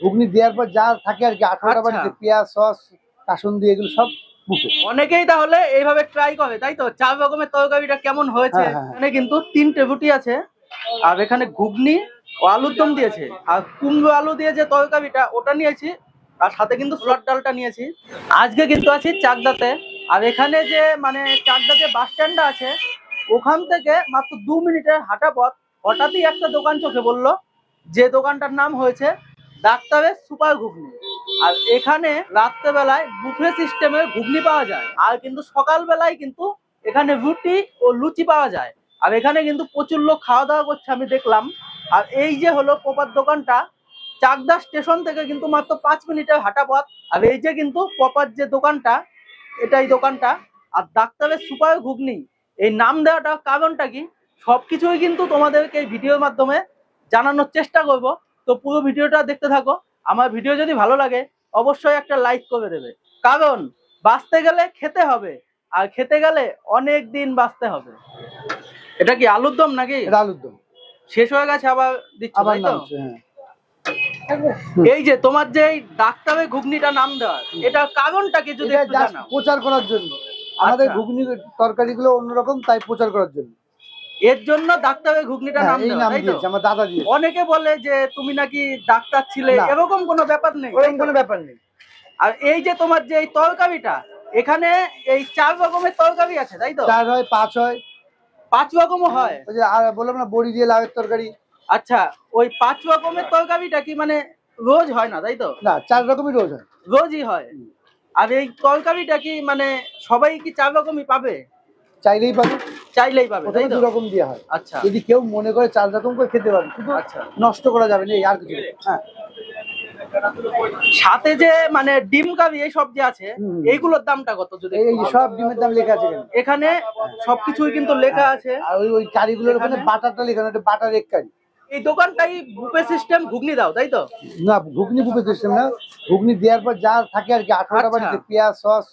ঘুগনি দেওয়ার পর যা থাকে আর কি আঠারোটা আচ্ছা। বাড়িতে পেঁয়াজ সস কাসুন্দি এগুলো সব অনেকেই তাহলে এইভাবে ট্রাই করে তাই তো? চার রকমের তরকারিটা কেমন হয়েছে? হ্যাঁ, হ্যাঁ। এখানে কিন্তু তিনটে রুটি আছে। আর এখানে ঘুগনি ও আলুর দম দিয়েছে। আর কুমড়ো আলু দিয়ে যে তরকারিটা ওটা নিয়েছি। আর সাথে কিন্তু ছোলার ডালটা নিয়েছি। আজকে কিন্তু আছি চাকদাতে। আর এখানে যে মানে চাকদা যে বাস স্ট্যান্ডটা আছে ওখান থেকে মাত্র দু মিনিটের হাঁটা পথ। হঠাৎই একটা দোকান চোখে বলল যে দোকানটার নাম হয়েছে ডাক্তারের সুপার ঘুগনি। আর এখানে রাত্রেবেলায় বুফে সিস্টেমের ঘুগনি পাওয়া যায়। আর কিন্তু সকালবেলায় কিন্তু এখানে রুটি ও লুচি পাওয়া যায়। আর এখানে কিন্তু প্রচুর লোক খাওয়া দাওয়া করছে, আমি দেখলাম। আর এই যে হলো পপার দোকানটা, চাকদা স্টেশন থেকে কিন্তু মাত্র পাঁচ মিনিটের হাঁটা পথ। আর এই যে কিন্তু পপার যে দোকানটা, এটাই দোকানটা। আর ডাক্তারের সুপার ঘুগনি, এই নাম দেওয়াটা, কারণটা কি? সবকিছুই কিন্তু তোমাদেরকে এই ভিডিওর মাধ্যমে জানানোর চেষ্টা করব। তো পুরো ভিডিওটা দেখতে থাকো। আমার ভিডিও যদি ভালো লাগে অবশ্যই একটা লাইক করে দেবে। কারণ বাঁচতে গেলে খেতে হবে আর খেতে গেলে অনেক দিন বাঁচতে হবে। এটা কি আলুর দম নাকি? আলুর দম। শেষ হয়ে গেছে আবার দিচ্ছ আবার হ্যাঁ। এই যে তোমার যে এই ডাক্তারের ঘুগনিটা নাম দেওয়ার এটা কারণটা কি যদি প্রচার করার জন্য। আমাদের আচ্ছা। ঘুগনি তরকারিগুলো অন্যরকম তাই প্রচার করার জন্য। এর জন্য ডাক্তারের ঘুগনিটা হ্যাঁ, নাম দেওয়া তাই তো? আমার দাদা দিয়েছে। অনেকে বলে যে তুমি নাকি ডাক্তার ছিলে এরকম কোনো ব্যাপার নেই। তো? কোনো ব্যাপার নেই। আর এই যে তোমার যে এই তরকারিটা এখানে এই চার রকমের তরকারি আছে তাই তো? চার হয় পাঁচ হয়। পাঁচ রকমও হয়? ওই যে আর বললাম না বড়ি দিয়ে লাউয়ের তরকারি। আচ্ছা ওই পাঁচ রকমের তরকারিটা কি মানে রোজ হয় না তাই তো? না চার রকমই রোজ হয়। রোজই হয়। আর এই তরকারিটা কি মানে সবাই কি চার রকমই পাবে? চাইলেই পাবে। চাইলেই পাবে তাই দু রকম দেওয়া হয়। আচ্ছা। যদি কেউ মনে করে চার রকম করে খেতে পারে শুধু আচ্ছা। নষ্ট করা যাবে না আর কিছু হ্যাঁ। সাথে যে মানে ডিম কারি এই সব যে আছে এইগুলোর দামটা কত যদি এই সব ডিমের দাম লেখা আছে এখানে। সবকিছুই কিন্তু লেখা আছে। আর ওই ওই কারিগুলোর ওখানে বাটারটা লেখা আছে বাটার এক কারি। এই দোকানটাই বুফে সিস্টেম ঘুগনি দাও তাই তো? না ঘুগনি বুফে সিস্টেম না। ঘুগনি দেওয়ার পর যা থাকে আর কি আঠারোটা আচ্ছা। বাড়িতে পেঁয়াজ সস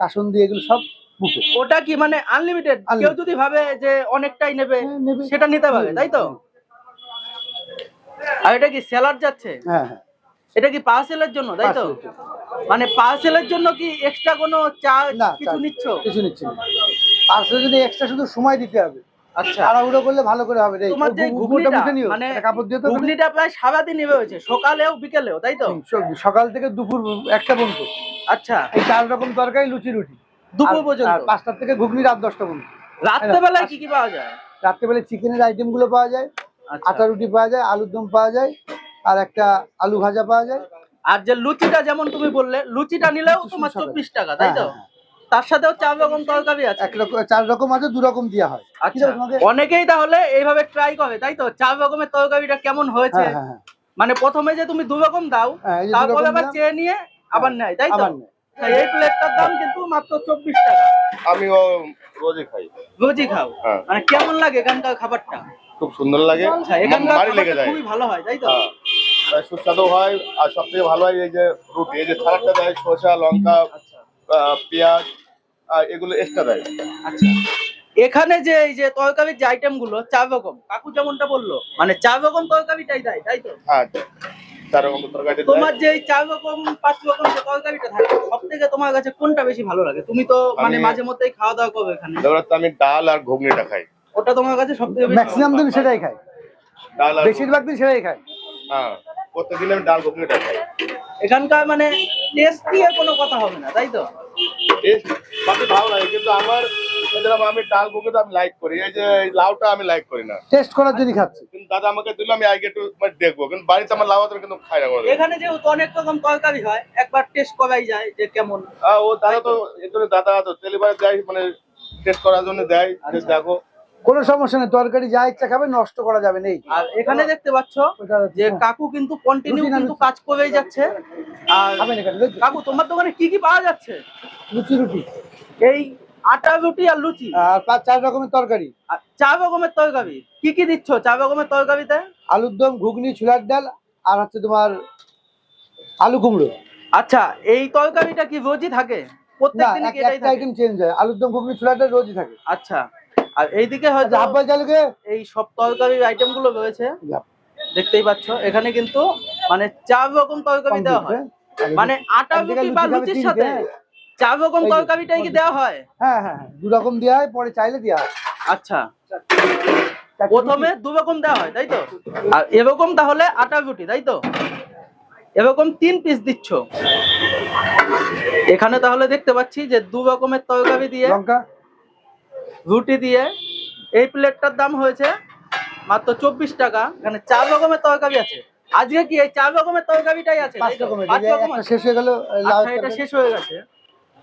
কাসুন্দি এগুলো সব বুফে ওটা কি মানে আনলিমিটেড কেউ যদি ভাবে যে অনেকটাই নেবে হ্যাঁ, সেটা নিতে পারবে তাই তো? আর এটা কি স্যালাড যাচ্ছে? হ্যাঁ হ্যাঁ। এটা কি পার্সেলের জন্য তাই তো। মানে পার্সেলের জন্য কি এক্সট্রা কোনো চার্জ না কিছু নিচ্ছ? কিছু নিচ্ছে না। পার্সেল যদি এক্সট্রা শুধু সময় দিতে হবে আচ্ছা। তাড়াহুড়ো করলে ভালো করে হবে তোমার যে ঘুগনিটা মুখে নিও মানে কাপড় দিয়ে তো। ঘুগনিটা প্রায় সারাদিনই রয়েছে সকালেও বিকেলেও তাই তো? সকাল থেকে দুপুর একটা পর্যন্ত। আচ্ছা। এই চার রকম তরকারি লুচি রুটি। দুপুর পর্যন্ত। পাঁচটার থেকে ঘুগনি রাত দশটা পর্যন্ত। রাত্রেবেলায় কি কি পাওয়া যায়? রাত্রেবেলা চিকেনের আইটেমগুলো পাওয়া যায় আচ্ছা। আটা রুটি পাওয়া যায় আলুর দম পাওয়া যায় আর একটা আলু ভাজা পাওয়া যায়। আর যে লুচিটা যেমন তুমি বললে লুচিটা নিলেও তোমার চব্বিশ টাকা তাই তো? হ্যাঁ, হ্যাঁ, তার সাথেও চার রকম তরকারি আছে। এক রকম চার রকম আছে দু রকম দেওয়া হয়। আচ্ছা। অনেকেই তাহলে এইভাবে ট্রাই করে তাই তো? চার রকমের তরকারিটা কেমন হয়েছে? হ্যাঁ হ্যাঁ হ্যাঁ। মানে প্রথমে যে তুমি দু রকম দাও হ্যাঁ, তারপরে আবার চেয়ে নিয়ে আবার নেয় তাই। তা? এই প্লেটটার দাম কিন্তু মাত্র চব্বিশ টাকা। আমি রোজই খাই। রোজই খাও? হ্যাঁ। মানে কেমন লাগে এখানকার খাবারটা? খুব সুন্দর লাগে। আচ্ছা এখানকার খুবই ভালো হয় তাই তো? হ্যাঁ। সুস্বাদু হয় আর সব থেকে ভালো হয় এই যে রুটি এই যে সালাডটা দেয় শসা লঙ্কা আচ্ছা। পেঁয়াজ এগুলো এক্সট্রা দেয়। আচ্ছা। এখানে যে এই যে তরকারির যে আইটেমগুলো চার রকম কাকু যেমনটা বলল মানে চার রকম তরকারিটাই দেয় তাই তো? হ্যাঁ চার রকম তরকারি তোমার যে চার রকম পাঁচ রকম যে তরকারিটা থাকে সব থেকে তোমার কাছে কোনটা বেশি ভালো লাগে? তুমি তো মানে আমি- মাঝে মধ্যেই খাওয়া দাওয়া করবে এখানে। তো আমি ডাল আর ঘুগনিটা খাই। ওটা তোমার কাছে সব থেকে ম্যাক্সিমাম দিন সেটাই খায়। ডাল আর বেশিরভাগ দিন সেটাই খায়। হ্যাঁ প্রত্যেকদিন আমি ডাল ঘুগনিটা খাই। এখানকার মানে টেস্ট দিয়ে কোনো কথা হবে না তাই তো? টেস্ট বাকি ভালো লাগে কিন্তু আমার যেরকম আমি ডাল ঘুগনিটা আমি লাইক করি। এই যে লাউটা আমি লাইক করি না। টেস্ট করার জন্য খাচ্ছে। কিন্তু দাদা আমাকে দিল আমি আগে একটু মানে দেখব। কিন্তু বাড়িতে আমার লাউ আছে কিন্তু খাই না এখানে যেহেতু অনেক রকম তরকারি হয় একবার টেস্ট করাই যায় যে কেমন। আহ, ও দাদা তো দাদা তো ডেলিভারি দেয় মানে টেস্ট করার জন্য দেয়। যে আচ্ছা। দেখো। কোনো সমস্যা নেই তরকারি যা ইচ্ছা খাবে নষ্ট করা যাবে নেই। আর এখানে দেখতে পাচ্ছ যে কাকু কিন্তু কন্টিনিউ কিন্তু কাজ করেই যাচ্ছে। আর এখানে কাকু তোমার দোকানে কি কি পাওয়া যাচ্ছে? লুচি রুটি। এই আটা রুটি আর লুচি? আর পাঁচ চার রকমের তরকারি। চার রকমের তরকারি। কি কি দিচ্ছ চার রকমের তরকারিতে? আলুর দম ঘুগনি ছোলার ডাল আর হচ্ছে তোমার আলু কুমড়ো। আচ্ছা এই তরকারিটা কি রোজই থাকে? কি এটাই আইটেম চেঞ্জ হয়। আলুর দম ঘুগনি ছোলার ডাল রোজই থাকে। আচ্ছা আর এইদিকে হয়তো চালুকে এই সব তরকারির আইটেমগুলো রয়েছে দেখতেই পাচ্ছ এখানে কিন্তু মানে চার রকম তরকারি দেওয়া হয়। মানে আটা রুটি বা লুচির সাথে। চার রকম তরকারিটাই কি দেওয়া হয়? হ্যাঁ হ্যাঁ হ্যাঁ। দু রকম দেওয়া হয় পরে চাইলে দেওয়া হয়। আচ্ছা। প্রথমে দু রকম দেওয়া হয় তাই তো? আর এরকম তাহলে আটা রুটি তাই তো? এরকম তিন পিস দিচ্ছ। এখানে তাহলে দেখতে পাচ্ছি যে দু রকমের তরকারি দিয়ে রুটি দিয়ে এই প্লেটটার দাম হয়েছে মাত্র চব্বিশ টাকা। এখানে চার রকমের তরকারি আছে। আজকে কি এই চার রকমের তরকারিটাই আছে পাঁচ রকমের? শেষ হয়ে গেল আচ্ছা এটা শেষ হয়ে গেছে।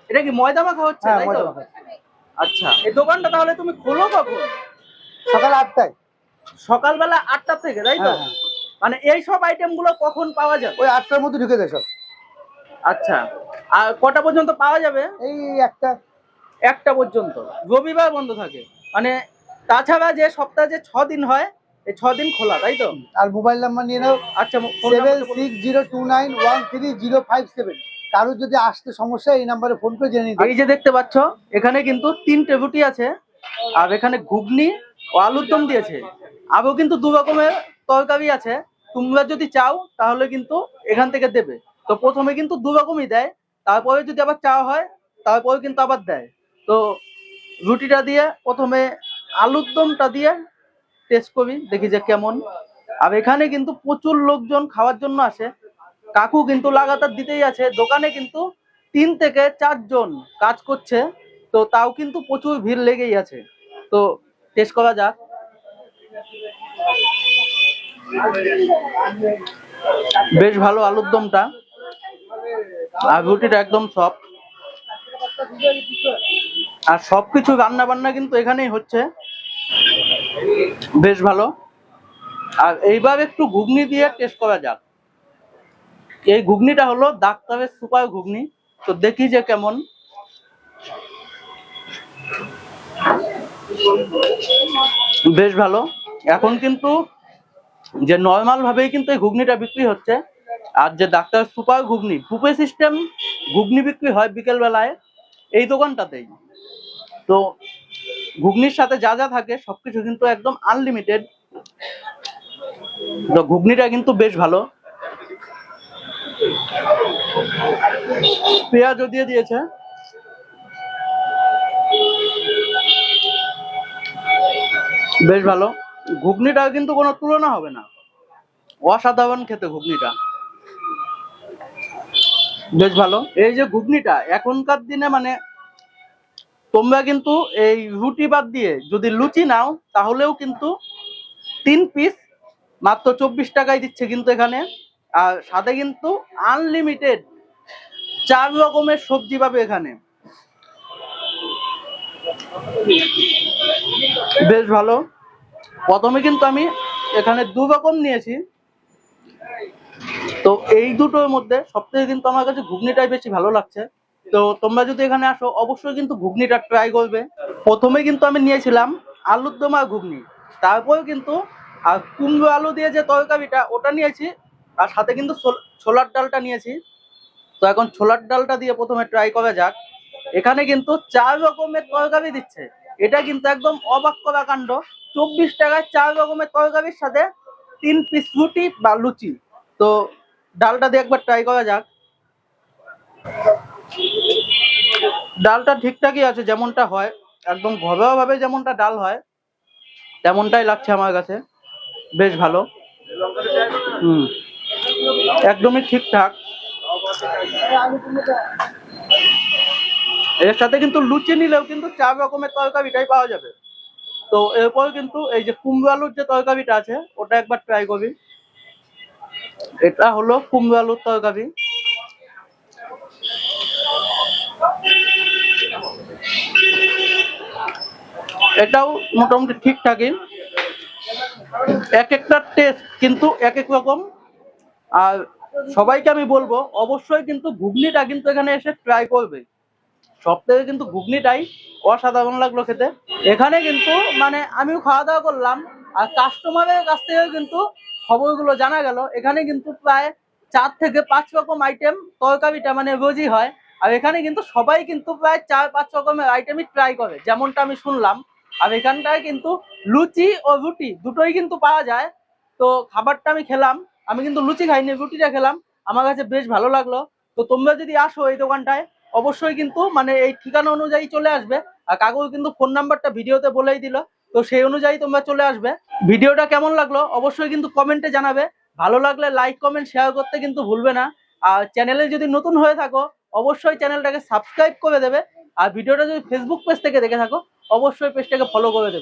এটা কি ময়দা মাখা হচ্ছে হ্যাঁ তাই তো? আচ্ছা এই দোকানটা তাহলে তুমি খোলো কখন? সকাল আটটায়। সকালবেলা আটটা থেকে তাই তো? হ্যাঁ, হ্যাঁ। মানে এই সব আইটেমগুলো কখন পাওয়া যাবে? ওই আটটার মধ্যে ঢুকে দেয় সব। আচ্ছা আর কটা পর্যন্ত পাওয়া যাবে? এই একটা। একটা পর্যন্ত। রবিবার বন্ধ থাকে। মানে তাছাড়া যে সপ্তাহে যে ছ দিন হয় এই ছ দিন খোলা তাই তো? আর মোবাইল নাম্বার নিয়ে নাও। আচ্ছা seven. Six zero two nine one three zero five seven কারোর যদি আসতে সমস্যা, এই নাম্বারে ফোন করে জেনে এই যে দেখতে পাচ্ছ, এখানে কিন্তু তিনটে রুটি আছে, আর এখানে ঘুগনি ও আলুর দম দিয়েছে। আরও কিন্তু দু রকমের তরকারি আছে, তোমরা যদি চাও তাহলে কিন্তু এখান থেকে দেবে। তো প্রথমে কিন্তু দু রকমই দেয়, তারপরে যদি আবার চাওয়া হয়, তারপরে কিন্তু আবার দেয়। তো রুটিটা দিয়ে প্রথমে আলুর দমটা দিয়ে টেস্ট করি, দেখি যে কেমন। আর এখানে কিন্তু প্রচুর লোকজন খাওয়ার জন্য আসে। কাকু কিন্তু লাগাতার দিতেই আছে, দোকানে কিন্তু তিন থেকে চারজন কাজ করছে, তো তাও কিন্তু প্রচুর ভিড় লেগেই আছে। তো টেস্ট করা যাক। বেশ ভালো আলুর দমটা। আর রুটিটা একদম সফট আর সবকিছু রান্না বান্না কিন্তু এখানেই হচ্ছে। বেশ ভালো। আর এইবার একটু ঘুগনি দিয়ে টেস্ট করা যাক। এই ঘুগনিটা হলো ডাক্তারের সুপার ঘুগনি। তো দেখি যে কেমন। বেশ ভালো। এখন কিন্তু যে নর্মাল ভাবেই কিন্তু এই ঘুগনিটা বিক্রি হচ্ছে। আর যে ডাক্তার সুপার ঘুগনি বুফে সিস্টেম ঘুগনি বিক্রি হয় বিকেল বেলায় এই দোকানটাতেই। তো ঘুগনির সাথে যা যা থাকে, সবকিছু কিন্তু একদম আনলিমিটেড তো ঘুগনিটা কিন্তু বেশ ভালো। পেঁয়াজও দিয়ে দিয়েছে। বেশ ভালো। ঘুগনিটা কিন্তু কোনো তুলনা হবে না। অসাধারণ খেতে ঘুগনিটা। বেশ ভালো। এই যে ঘুগনিটা, এখনকার দিনে মানে তোমরা কিন্তু এই রুটি বাদ দিয়ে যদি লুচি নাও, তাহলেও কিন্তু তিন পিস মাত্র চব্বিশ টাকায় দিচ্ছে কিন্তু এখানে। আর সাথে কিন্তু আনলিমিটেড চার রকমের সবজি পাবে এখানে। বেশ ভালো। প্রথমে কিন্তু আমি এখানে দু রকম নিয়েছি। তো এই দুটোর মধ্যে সবথেকে কিন্তু আমার কাছে ঘুগনিটাই বেশি ভালো লাগছে। তো তোমরা যদি এখানে আসো, অবশ্যই কিন্তু ঘুগনিটা ট্রাই করবে। প্রথমে কিন্তু আমি নিয়েছিলাম আলুর দম ঘুগনি। তারপরে কিন্তু, আর কুমড়ো আলু দিয়ে যে তরকারিটা, ওটা নিয়েছি। আর সাথে কিন্তু ছোল- ছোলার ডালটা নিয়েছি। তো এখন ছোলার ডালটা দিয়ে প্রথমে ট্রাই করা যাক। এখানে কিন্তু চার রকমের তরকারি দিচ্ছে। এটা কিন্তু একদম অবাক করা কাণ্ড। চব্বিশ টাকায় চার রকমের তরকারির সাথে তিন পিস রুটি বা লুচি। তো ডালটা দিয়ে একবার ট্রাই করা যাক। ডালটা ঠিকঠাকই আছে যেমনটা হয়। একদম ঘরোয়া ভাবে যেমনটা ডাল হয়, তেমনটাই লাগছে আমার কাছে। বেশ ভালো। হুম। একদমই ঠিকঠাক। এর সাথে কিন্তু লুচি নিলেও কিন্তু চার রকমের তরকারিটাই পাওয়া যাবে। তো এরপর কিন্তু এই যে কুমড়ো আলুর যে তরকারিটা আছে, ওটা একবার ট্রাই করবি। এটা হলো কুমড়ো আলুর তরকারি। এটাও মোটামুটি ঠিকঠাকই। এক একটা টেস্ট কিন্তু এক এক রকম আর সবাইকে আমি বলব, অবশ্যই কিন্তু ঘুগনিটা কিন্তু এখানে এসে ট্রাই করবে। সব থেকে কিন্তু ঘুগনিটাই অসাধারণ লাগল খেতে। এখানে কিন্তু মানে আমিও খাওয়া দাওয়া করলাম, আর কাস্টমারের কাছ থেকে কিন্তু খবরগুলো জানা গেল। এখানে কিন্তু প্রায় চার থেকে পাঁচ রকম আইটেম তরকারিটা মানে রোজই হয়। আর এখানে কিন্তু সবাই কিন্তু প্রায় চার পাঁচ রকমের আইটেমই ট্রাই করে, যেমনটা আমি শুনলাম। আর এখানটায় কিন্তু লুচি ও রুটি দুটোই কিন্তু পাওয়া যায়। তো খাবারটা আমি খেলাম। আমি কিন্তু লুচি খাইনি, রুটিটা খেলাম। আমার কাছে বেশ ভালো লাগল। তো তোমরা যদি আসো এই দোকানটায়, অবশ্যই কিন্তু মানে এই ঠিকানা অনুযায়ী চলে আসবে। আর কাকু কিন্তু ফোন নাম্বারটা ভিডিওতে বলেই দিল। তো সেই অনুযায়ী তোমরা চলে আসবে। ভিডিওটা কেমন লাগল অবশ্যই কিন্তু কমেন্টে জানাবে। ভালো লাগলে লাইক কমেন্ট শেয়ার করতে কিন্তু ভুলবে না। আর চ্যানেলে যদি নতুন হয়ে থাকো, অবশ্যই চ্যানেলটাকে সাবস্ক্রাইব করে দেবে। আর ভিডিওটা যদি ফেসবুক পেজ থেকে দেখে থাকো, অবশ্যই পেজটাকে ফলো করে দেবে।